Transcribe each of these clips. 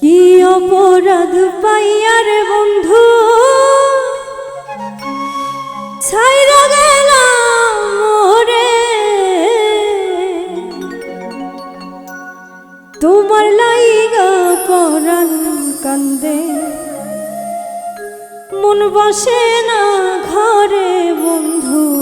কি অপরাধ পাইয়ার বন্ধু? মোরে তোমার লাইগা পরাণ কান্দে। মন বসে না ঘরে বন্ধু।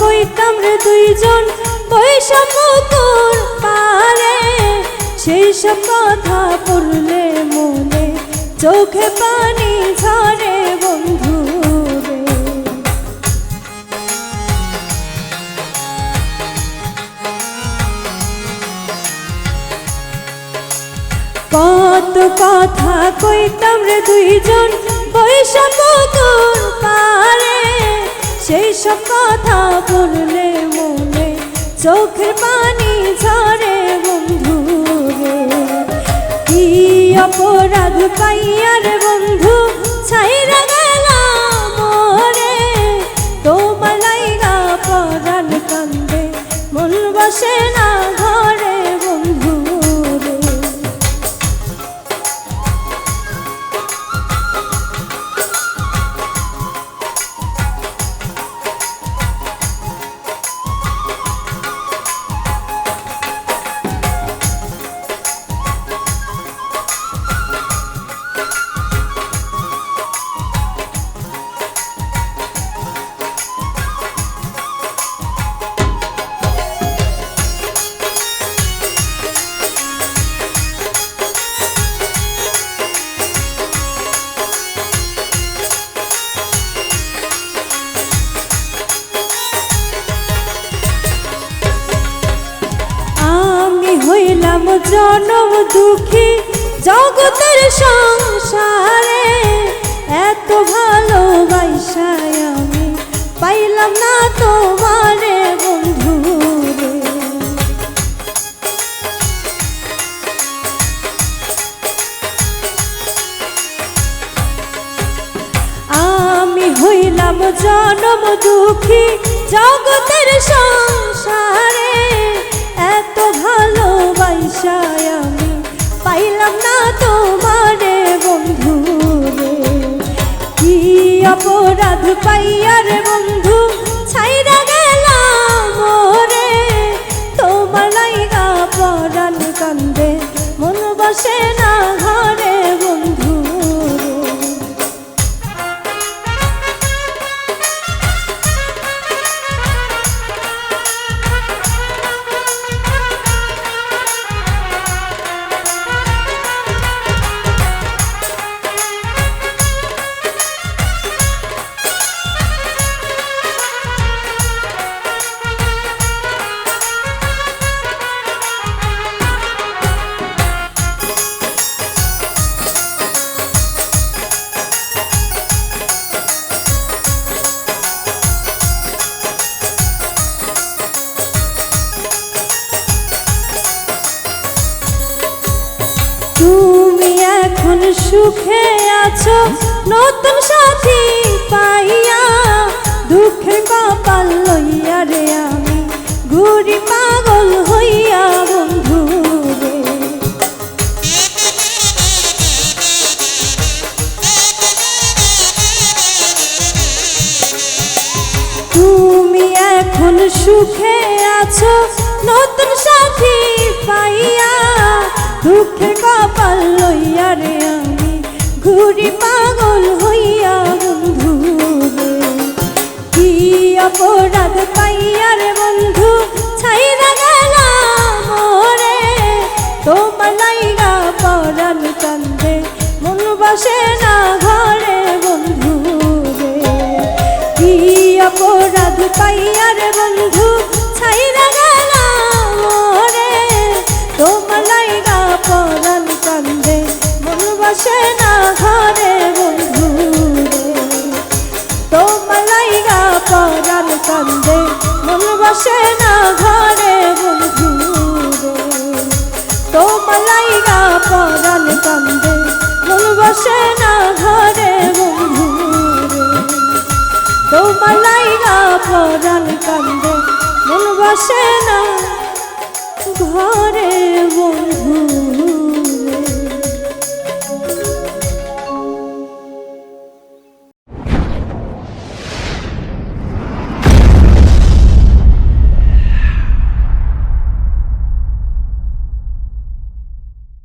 কইতাম রে দুইজন? বৈষম্যকুর পারে। সেই সব কথা পড়লে মনে চোখে পানি ঝরে বন্ধু কত কথা কইতাম রে দুইজন? বৈষম্যকুর পারে। সেই সব কথা বললে মনে চোখের পানি ঝরে বন্ধু কি অপরাধ পাইয়ার বন্ধু হইলাম জনম দুঃখী, জগতের সংসারে এত ভালোবাসায় আমি পাইলাম না তোমারে বন্ধু আমি হইলাম জনম দুঃখী, জগতের সংসারে এত ভালোবাসায় আমি পাইলাম না তোমারে বন্ধু কি অপরাধ পাইয়ার সুখে আছো, নতুন সাথী পাইয়া দুঃখে কপাল লইয়া রে আমি ঘুরি পাগল হইয়া বন্ধু তুমি এখন সুখে আছো, নতুন সাথী পাইয়া দুঃখে কপাল লইয়া রে আমি ঘুরি পাগল হইয়া বন্ধু কি অপরাধ পাইয়া রে বন্ধু? কান্দে, মন বসে না ঘরে বন্ধু রে। তোমার লাইগা পরাণ কান্দে, মন বসে না ঘরে বন্ধু রে। তোমার লাইগা পরাণ কান্দে, মন বসে না ঘরে বন্ধু